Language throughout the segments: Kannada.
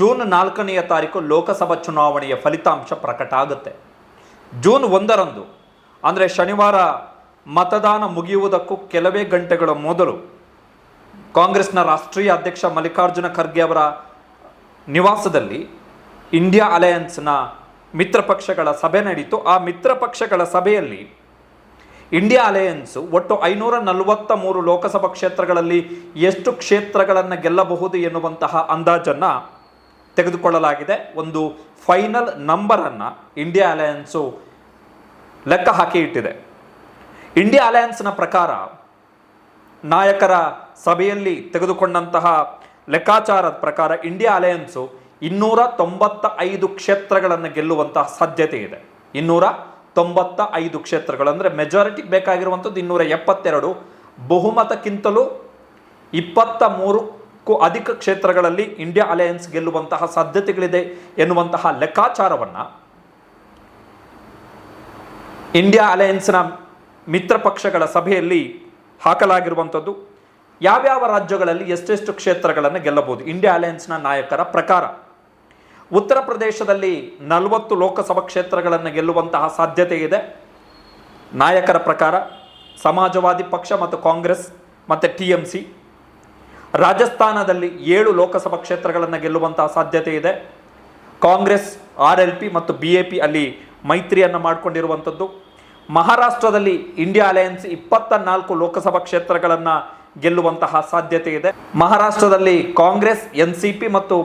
ಜೂನ್ ನಾಲ್ಕನೆಯ ತಾರೀಕು ಲೋಕಸಭಾ ಚುನಾವಣೆಯ ಫಲಿತಾಂಶ ಪ್ರಕಟ ಆಗುತ್ತೆ. ಜೂನ್ ಒಂದರಂದು, ಅಂದರೆ ಶನಿವಾರ ಮತದಾನ ಮುಗಿಯುವುದಕ್ಕೂ ಕೆಲವೇ ಗಂಟೆಗಳ ಮೊದಲು ಕಾಂಗ್ರೆಸ್ನ ರಾಷ್ಟ್ರೀಯ ಅಧ್ಯಕ್ಷ ಮಲ್ಲಿಕಾರ್ಜುನ ಖರ್ಗೆ ಅವರ ನಿವಾಸದಲ್ಲಿ ಇಂಡಿಯಾ ಅಲಯನ್ಸ್ನ ಮಿತ್ರ ಪಕ್ಷಗಳ ಸಭೆ ನಡೆಯಿತು ಆ ಮಿತ್ರ ಪಕ್ಷಗಳ ಸಭೆಯಲ್ಲಿ ಇಂಡಿಯಾ ಅಲಯನ್ಸು ಒಟ್ಟು ಐನೂರ ನಲವತ್ತ ಮೂರು ಲೋಕಸಭಾ ಕ್ಷೇತ್ರಗಳಲ್ಲಿ ಎಷ್ಟು ಕ್ಷೇತ್ರಗಳನ್ನು ಗೆಲ್ಲಬಹುದು ಎನ್ನುವಂತಹ ಅಂದಾಜನ್ನು ತೆಗೆದುಕೊಳ್ಳಲಾಗಿದೆ. ಒಂದು ಫೈನಲ್ ನಂಬರನ್ನು ಇಂಡಿಯಾ ಅಲಯನ್ಸು ಲೆಕ್ಕ ಹಾಕಿ ಇಟ್ಟಿದೆ. ಇಂಡಿಯಾ ಅಲಯನ್ಸ್ನ ಪ್ರಕಾರ ನಾಯಕರ ಸಭೆಯಲ್ಲಿ ತೆಗೆದುಕೊಂಡಂತಹ ಲೆಕ್ಕಾಚಾರದ ಪ್ರಕಾರ ಇಂಡಿಯಾ ಅಲಯನ್ಸು ಇನ್ನೂರ ತೊಂಬತ್ತ ಐದು ಕ್ಷೇತ್ರಗಳನ್ನು ಗೆಲ್ಲುವಂತಹ ಸಾಧ್ಯತೆ ಇದೆ. ಇನ್ನೂರ ತೊಂಬತ್ತ ಐದು ಕ್ಷೇತ್ರಗಳು ಅಂದರೆ ಮೆಜಾರಿಟಿ ಬೇಕಾಗಿರುವಂಥದ್ದು ಇನ್ನೂರ ಎಪ್ಪತ್ತೆರಡು. ಬಹುಮತಕ್ಕಿಂತಲೂ ಇಪ್ಪತ್ತ ಮೂರಕ್ಕೂ ಅಧಿಕ ಕ್ಷೇತ್ರಗಳಲ್ಲಿ ಇಂಡಿಯಾ ಅಲಯನ್ಸ್ ಗೆಲ್ಲುವಂತಹ ಸಾಧ್ಯತೆಗಳಿದೆ ಎನ್ನುವಂತಹ ಲೆಕ್ಕಾಚಾರವನ್ನು ಇಂಡಿಯಾ ಅಲಯನ್ಸ್ನ ಮಿತ್ರ ಪಕ್ಷಗಳ ಸಭೆಯಲ್ಲಿ ಹಾಕಲಾಗಿರುವಂಥದ್ದು. ಯಾವ್ಯಾವ ರಾಜ್ಯಗಳಲ್ಲಿ ಎಷ್ಟೆಷ್ಟು ಕ್ಷೇತ್ರಗಳನ್ನು ಗೆಲ್ಲಬಹುದು? ಇಂಡಿಯಾ ಅಲಯನ್ಸ್ನ ನಾಯಕರ ಪ್ರಕಾರ. ಉತ್ತರ ಪ್ರದೇಶದಲ್ಲಿ ನಲವತ್ತು ಲೋಕಸಭಾ ಕ್ಷೇತ್ರಗಳನ್ನು ಗೆಲ್ಲುವಂತಹ ಸಾಧ್ಯತೆ ಇದೆ. ನಾಯಕರ ಪ್ರಕಾರ, ಸಮಾಜವಾದಿ ಪಕ್ಷ ಮತ್ತು ಕಾಂಗ್ರೆಸ್ ಮತ್ತು ಟಿ ಎಂ ಸಿ. ರಾಜಸ್ಥಾನದಲ್ಲಿ ಏಳು ಲೋಕಸಭಾ ಕ್ಷೇತ್ರಗಳನ್ನು ಗೆಲ್ಲುವಂತಹ ಸಾಧ್ಯತೆ ಇದೆ. ಕಾಂಗ್ರೆಸ್, ಆರ್ ಎಲ್ ಪಿ ಮತ್ತು ಬಿ ಎ ಪಿ ಅಲ್ಲಿ ಮೈತ್ರಿಯನ್ನು ಮಾಡಿಕೊಂಡಿರುವಂಥದ್ದು. ಮಹಾರಾಷ್ಟ್ರದಲ್ಲಿ ಇಂಡಿಯಾ ಅಲಯನ್ಸ್ ಇಪ್ಪತ್ತ ನಾಲ್ಕು ಲೋಕಸಭಾ ಕ್ಷೇತ್ರಗಳನ್ನು ಗೆಲ್ಲುವಂತಹ ಸಾಧ್ಯತೆ ಇದೆ. ಮಹಾರಾಷ್ಟ್ರದಲ್ಲಿ ಕಾಂಗ್ರೆಸ್, ಎನ್ ಸಿ ಪಿ ಮತ್ತು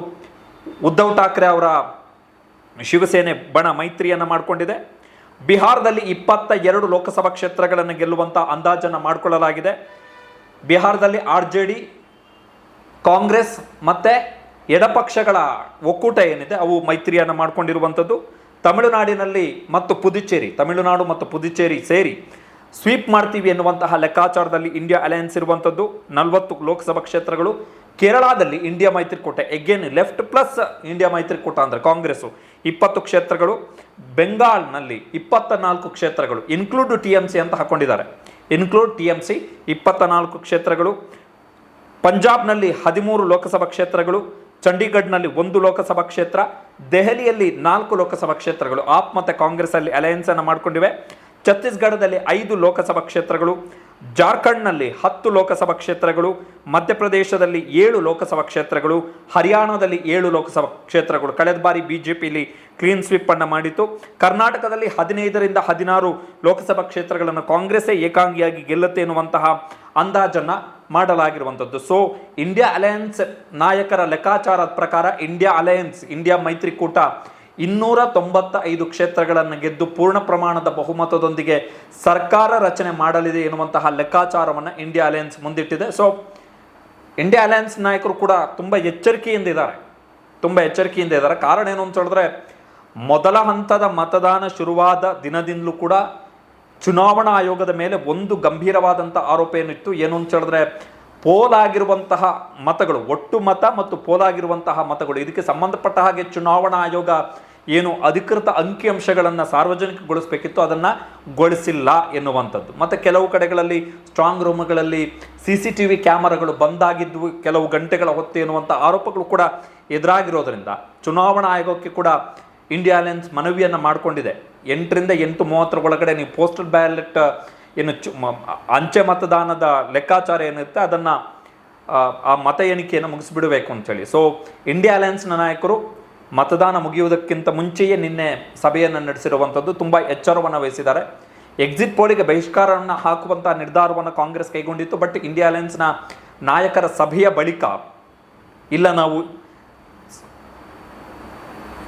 ಉದ್ಧವ್ ಠಾಕ್ರೆ ಅವರ ಶಿವಸೇನೆ ಬಣ ಮೈತ್ರಿಯನ್ನು ಮಾಡಿಕೊಂಡಿದೆ. ಬಿಹಾರದಲ್ಲಿ ಇಪ್ಪತ್ತ ಎರಡು ಲೋಕಸಭಾ ಕ್ಷೇತ್ರಗಳನ್ನು ಗೆಲ್ಲುವಂಥ ಅಂದಾಜನ್ನು ಮಾಡಿಕೊಳ್ಳಲಾಗಿದೆ. ಬಿಹಾರದಲ್ಲಿ ಆರ್ ಜೆ ಡಿ ಕಾಂಗ್ರೆಸ್ ಮತ್ತು ಎಡಪಕ್ಷಗಳ ಒಕ್ಕೂಟ ಏನಿದೆ, ಅವು ಮೈತ್ರಿಯನ್ನು ಮಾಡಿಕೊಂಡಿರುವಂಥದ್ದು. ತಮಿಳುನಾಡಿನಲ್ಲಿ ಮತ್ತು ಪುದುಚೇರಿ, ತಮಿಳುನಾಡು ಮತ್ತು ಪುದುಚೇರಿ ಸೇರಿ ಸ್ವೀಪ್ ಮಾಡ್ತೀವಿ ಎನ್ನುವಂತಹ ಲೆಕ್ಕಾಚಾರದಲ್ಲಿ ಇಂಡಿಯಾ ಅಲಯನ್ಸ್ ಇರುವಂಥದ್ದು. ನಲವತ್ತು ಲೋಕಸಭಾ ಕ್ಷೇತ್ರಗಳು, ಕೇರಳದಲ್ಲಿ ಇಂಡಿಯಾ ಮೈತ್ರಿಕೂಟ ಎಗೇನ್ ಲೆಫ್ಟ್ ಪ್ಲಸ್ ಇಂಡಿಯಾ ಮೈತ್ರಿಕೂಟ ಅಂದರೆ ಕಾಂಗ್ರೆಸ್ಸು. ಇಪ್ಪತ್ತು ಕ್ಷೇತ್ರಗಳು, ಬೆಂಗಾಲ್ನಲ್ಲಿ ಇಪ್ಪತ್ತ ನಾಲ್ಕು ಕ್ಷೇತ್ರಗಳು ಇನ್ಕ್ಲೂಡ್ ಟಿ ಎಂ ಸಿ ಅಂತ ಹಾಕೊಂಡಿದ್ದಾರೆ. ಇನ್ಕ್ಲೂಡ್ ಟಿ ಎಂ ಸಿ ಇಪ್ಪತ್ತ ನಾಲ್ಕು ಕ್ಷೇತ್ರಗಳು ಪಂಜಾಬ್ನಲ್ಲಿ ಹದಿಮೂರು ಲೋಕಸಭಾ ಕ್ಷೇತ್ರಗಳು, ಚಂಡೀಗಢ್ನಲ್ಲಿ ಒಂದು ಲೋಕಸಭಾ ಕ್ಷೇತ್ರ, ದೆಹಲಿಯಲ್ಲಿ ನಾಲ್ಕು ಲೋಕಸಭಾ ಕ್ಷೇತ್ರಗಳು ಆಪ್ ಮತ್ತು ಕಾಂಗ್ರೆಸ್ ಅಲ್ಲಿ ಅಲಯನ್ಸ್ ಅನ್ನು ಮಾಡಿಕೊಂಡಿವೆ. ಛತ್ತೀಸ್ಗಢದಲ್ಲಿ ಐದು ಲೋಕಸಭಾ ಕ್ಷೇತ್ರಗಳು, ಜಾರ್ಖಂಡ್ನಲ್ಲಿ ಹತ್ತು ಲೋಕಸಭಾ ಕ್ಷೇತ್ರಗಳು, ಮಧ್ಯಪ್ರದೇಶದಲ್ಲಿ ಏಳು ಲೋಕಸಭಾ ಕ್ಷೇತ್ರಗಳು, ಹರಿಯಾಣದಲ್ಲಿ ಏಳು ಲೋಕಸಭಾ ಕ್ಷೇತ್ರಗಳು. ಕಳೆದ ಬಾರಿ ಬಿ ಜೆ ಪಿಲಿ ಕ್ಲೀನ್ ಸ್ವೀಪ್ ಅನ್ನು ಮಾಡಿತ್ತು. ಕರ್ನಾಟಕದಲ್ಲಿ ಹದಿನೈದರಿಂದ ಹದಿನಾರು ಲೋಕಸಭಾ ಕ್ಷೇತ್ರಗಳನ್ನು ಕಾಂಗ್ರೆಸ್ಸೇ ಏಕಾಂಗಿಯಾಗಿ ಗೆಲ್ಲುತ್ತೆ ಎನ್ನುವಂತಹ ಅಂದಾಜನ್ನ ಮಾಡಲಾಗಿರುವಂಥದ್ದು. ಸೊ ಇಂಡಿಯಾ ಅಲಯನ್ಸ್ ನಾಯಕರ ಲೆಕ್ಕಾಚಾರದ ಪ್ರಕಾರ ಇಂಡಿಯಾ ಅಲಯನ್ಸ್ ಇಂಡಿಯಾ ಮೈತ್ರಿಕೂಟ ಇನ್ನೂರ ತೊಂಬತ್ತ ಐದು ಕ್ಷೇತ್ರಗಳನ್ನು ಗೆದ್ದು ಪೂರ್ಣ ಪ್ರಮಾಣದ ಬಹುಮತದೊಂದಿಗೆ ಸರ್ಕಾರ ರಚನೆ ಮಾಡಲಿದೆ ಎನ್ನುವಂತಹ ಲೆಕ್ಕಾಚಾರವನ್ನು ಇಂಡಿಯಾ ಅಲಯನ್ಸ್ ಮುಂದಿಟ್ಟಿದೆ. ಸೊ ಇಂಡಿಯಾ ಅಲಯನ್ಸ್ ನಾಯಕರು ಕೂಡ ತುಂಬ ಎಚ್ಚರಿಕೆಯಿಂದ ಇದ್ದಾರೆ. ತುಂಬ ಎಚ್ಚರಿಕೆಯಿಂದ ಇದ್ದಾರೆ. ಕಾರಣ ಏನು ಅಂತ ಹೇಳಿದ್ರೆ, ಮೊದಲ ಹಂತದ ಮತದಾನ ಶುರುವಾದ ದಿನದಿಂದಲೂ ಕೂಡ ಚುನಾವಣಾ ಆಯೋಗದ ಮೇಲೆ ಒಂದು ಗಂಭೀರವಾದಂಥ ಆರೋಪ ಏನಿತ್ತು ಏನು ಅಂತ ಹೇಳಿದ್ರೆ ಪೋಲಾಗಿರುವಂತಹ ಮತಗಳು, ಒಟ್ಟು ಮತ ಮತ್ತು ಪೋಲಾಗಿರುವಂತಹ ಮತಗಳು. ಇದಕ್ಕೆ ಸಂಬಂಧಪಟ್ಟ ಹಾಗೆ ಚುನಾವಣಾ ಆಯೋಗ ಏನು ಅಧಿಕೃತ ಅಂಕಿಅಂಶಗಳನ್ನು ಸಾರ್ವಜನಿಕಗೊಳಿಸಬೇಕಿತ್ತು, ಅದನ್ನು ಗೊಳಿಸಿಲ್ಲ ಎನ್ನುವಂಥದ್ದು. ಮತ್ತು ಕೆಲವು ಕಡೆಗಳಲ್ಲಿ ಸ್ಟ್ರಾಂಗ್ ರೂಮ್ಗಳಲ್ಲಿ ಸಿ ಸಿ ಟಿ ವಿ ಕ್ಯಾಮರಾಗಳು ಬಂದಾಗಿದ್ವು ಕೆಲವು ಗಂಟೆಗಳ ಹೊತ್ತು ಎನ್ನುವಂಥ ಆರೋಪಗಳು ಕೂಡ ಎದುರಾಗಿರೋದ್ರಿಂದ, ಚುನಾವಣಾ ಆಯೋಗಕ್ಕೆ ಕೂಡ ಇಂಡಿಯಾ ಅಲಯನ್ಸ್ ಮನವಿಯನ್ನು ಮಾಡಿಕೊಂಡಿದೆ. ಎಂಟರಿಂದ ಎಂಟು ಮೂವತ್ತರ ಒಳಗಡೆ ನೀವು ಪೋಸ್ಟಲ್ ಬ್ಯಾಲೆಟ್ ಏನು ಚು ಅಂಚೆ ಮತದಾನದ ಲೆಕ್ಕಾಚಾರ ಏನಿರುತ್ತೆ ಅದನ್ನು, ಆ ಮತ ಎಣಿಕೆಯನ್ನು ಮುಗಿಸ್ಬಿಡಬೇಕು ಅಂತೇಳಿ. ಸೊ ಇಂಡಿಯಾ ಅಲಯನ್ಸ್ನ ನಾಯಕರು ಮತದಾನ ಮುಗಿಯುವುದಕ್ಕಿಂತ ಮುಂಚೆಯೇ ನಿನ್ನೆ ಸಭೆಯನ್ನು ನಡೆಸಿರುವಂಥದ್ದು ತುಂಬ ಎಚ್ಚರವನ್ನು ವಹಿಸಿದ್ದಾರೆ. ಎಕ್ಸಿಟ್ ಪೋಲಿಗೆ ಬಹಿಷ್ಕಾರವನ್ನು ಹಾಕುವಂಥ ನಿರ್ಧಾರವನ್ನು ಕಾಂಗ್ರೆಸ್ ಕೈಗೊಂಡಿತ್ತು ಬಟ್ ಇಂಡಿಯಾ ಅಲಯನ್ಸ್ನ ನಾಯಕರ ಸಭೆಯ ಬಳಿಕ, ಇಲ್ಲ ನಾವು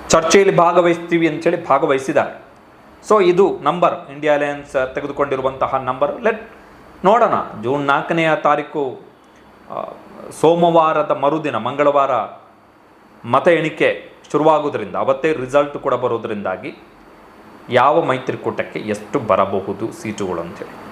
ಚರ್ಚೆಯಲ್ಲಿ ಭಾಗವಹಿಸ್ತೀವಿ ಅಂತೇಳಿ ಭಾಗವಹಿಸಿದ್ದಾರೆ. ಸೊ ಇದು ನಂಬರ್. ಇಂಡಿಯಾ ಅಲಯನ್ಸ್ ತೆಗೆದುಕೊಂಡಿರುವಂತಹ ನಂಬರ್. ಲೆಟ್ ನೋಡೋಣ. ಜೂನ್ ನಾಲ್ಕನೆಯ ತಾರೀಕು ಸೋಮವಾರದ ಮರುದಿನ, ಮಂಗಳವಾರ ಮತ ಎಣಿಕೆ ಶುರುವಾಗೋದ್ರಿಂದ ಅವತ್ತೇ ರಿಸಲ್ಟ್ ಕೂಡ ಬರೋದರಿಂದಾಗಿ ಯಾವ ಮೈತ್ರಿಕೂಟಕ್ಕೆ ಎಷ್ಟು ಬರಬಹುದು ಸೀಟುಗಳು ಅಂತೇಳಿ